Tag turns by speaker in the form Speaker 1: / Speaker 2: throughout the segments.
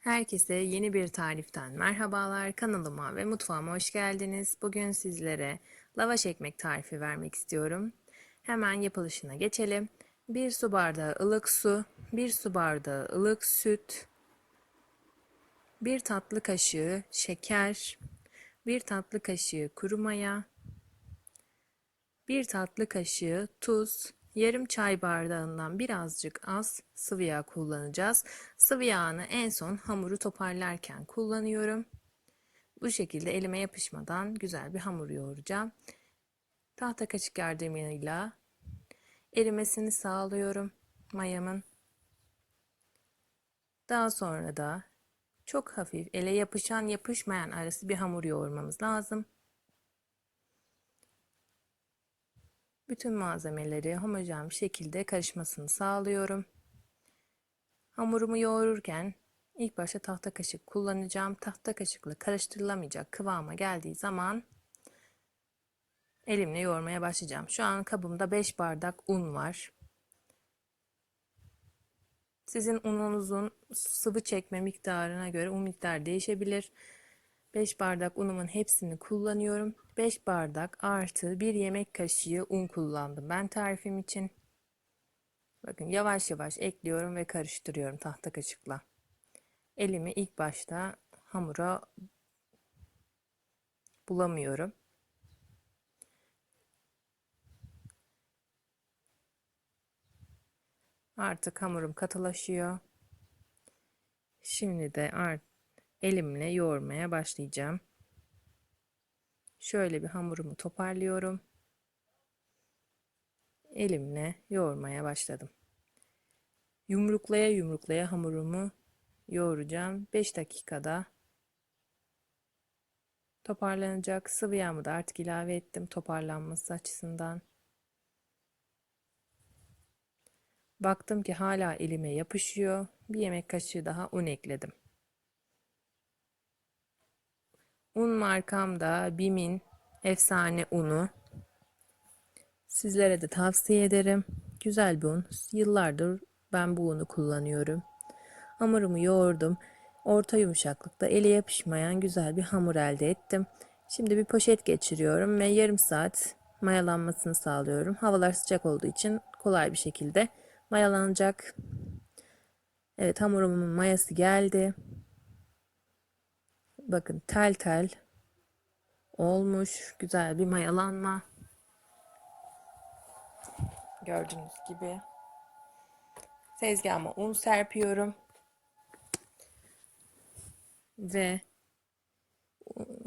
Speaker 1: Herkese yeni bir tariften merhabalar. Kanalıma ve mutfağıma hoş geldiniz. Bugün sizlere lavaş ekmek tarifi vermek istiyorum. Hemen yapılışına geçelim. 1 su bardağı ılık su, 1 su bardağı ılık süt, 1 tatlı kaşığı şeker, 1 tatlı kaşığı kuru maya, 1 tatlı kaşığı tuz, yarım çay bardağından birazcık az sıvı yağ kullanacağız. Sıvı yağını en son hamuru toparlarken kullanıyorum. Bu şekilde elime yapışmadan güzel bir hamur yoğuracağım. Tahta kaşık yardımıyla erimesini sağlıyorum mayamın. Daha sonra da çok hafif ele yapışan yapışmayan arası bir hamur yoğurmamız lazım. Bütün malzemeleri homojen bir şekilde karışmasını sağlıyorum. Hamurumu yoğururken ilk başta tahta kaşık kullanacağım. Tahta kaşıkla karıştırılamayacak kıvama geldiği zaman elimle yoğurmaya başlayacağım. Şu an kabımda 5 bardak un var. Sizin ununuzun sıvı çekme miktarına göre un miktarı değişebilir. 5 bardak unumun hepsini kullanıyorum. 5 bardak artı 1 yemek kaşığı un kullandım ben tarifim için. Bakın yavaş yavaş ekliyorum ve karıştırıyorum tahta kaşıkla. Elimi ilk başta hamura bulamıyorum. Artık hamurum katılaşıyor. Şimdi de art elimle yoğurmaya başlayacağım. Şöyle bir hamurumu toparlıyorum. Elimle yoğurmaya başladım. Yumruklaya yumruklaya hamurumu yoğuracağım. 5 dakikada toparlanacak. Sıvı yağımı da artık ilave ettim toparlanması açısından. Baktım ki hala elime yapışıyor. Bir yemek kaşığı daha un ekledim. Un markamda Bim'in efsane unu. Sizlere de tavsiye ederim. Güzel bir un. Yıllardır ben bu unu kullanıyorum. Hamurumu yoğurdum. Orta yumuşaklıkta ele yapışmayan güzel bir hamur elde ettim. Şimdi bir poşet geçiriyorum ve yarım saat mayalanmasını sağlıyorum. Havalar sıcak olduğu için kolay bir şekilde mayalanacak. Evet hamurumun mayası geldi. Bakın tel tel olmuş. Güzel bir mayalanma. Gördüğünüz gibi. Tezgahıma un serpiyorum. Ve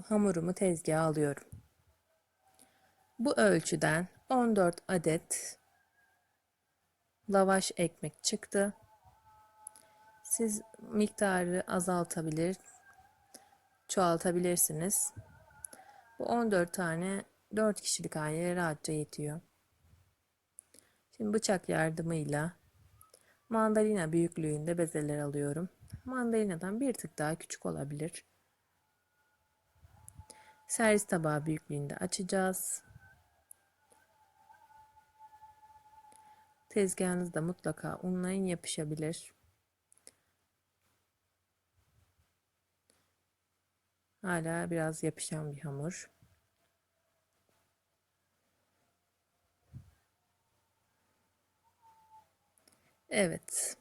Speaker 1: hamurumu tezgaha alıyorum. Bu ölçüden 14 adet lavaş ekmek çıktı. Siz miktarı azaltabilir, çoğaltabilirsiniz. Bu 14 tane 4 kişilik aileye rahatça yetiyor. Şimdi bıçak yardımıyla mandalina büyüklüğünde bezeler alıyorum. Mandalinadan bir tık daha küçük olabilir. Servis tabağı büyüklüğünde açacağız. Tezgahınızda mutlaka unlayın yapışabilir. Hala biraz yapışan bir hamur. Evet.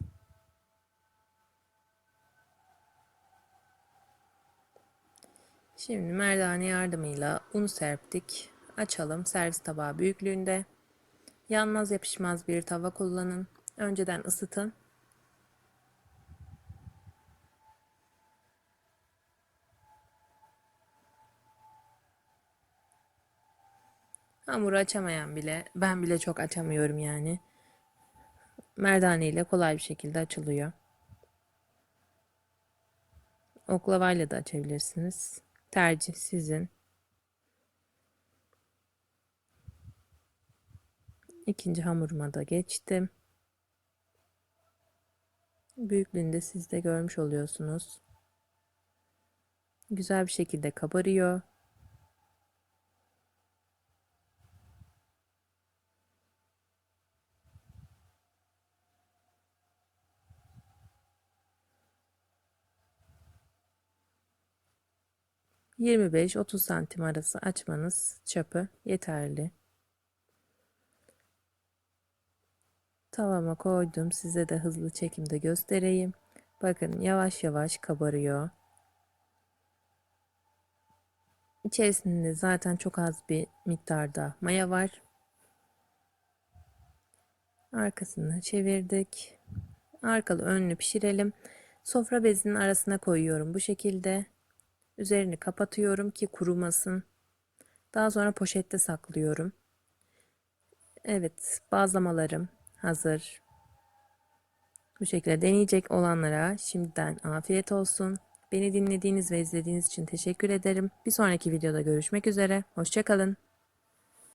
Speaker 1: Şimdi merdane yardımıyla un serptik. Açalım servis tabağı büyüklüğünde. Yanmaz yapışmaz bir tava kullanın. Önceden ısıtın. Hamuru açamayan bile, ben bile çok açamıyorum yani. Merdane ile kolay bir şekilde açılıyor. Oklavayla da açabilirsiniz. Tercih sizin. İkinci hamuruma da geçtim. Büyüklüğünde siz de görmüş oluyorsunuz. Güzel bir şekilde kabarıyor. 25-30 santim arası açmanız çapı yeterli. Tavama koydum. Size de hızlı çekimde göstereyim. Bakın yavaş yavaş kabarıyor. İçerisinde zaten çok az bir miktarda maya var. Arkasını çevirdik. Arkalı önlü pişirelim. Sofra bezinin arasına koyuyorum bu şekilde. Üzerini kapatıyorum ki kurumasın. Daha sonra poşette saklıyorum. Evet, bazlamalarım hazır. Bu şekilde deneyecek olanlara şimdiden afiyet olsun. Beni dinlediğiniz ve izlediğiniz için teşekkür ederim. Bir sonraki videoda görüşmek üzere. Hoşçakalın.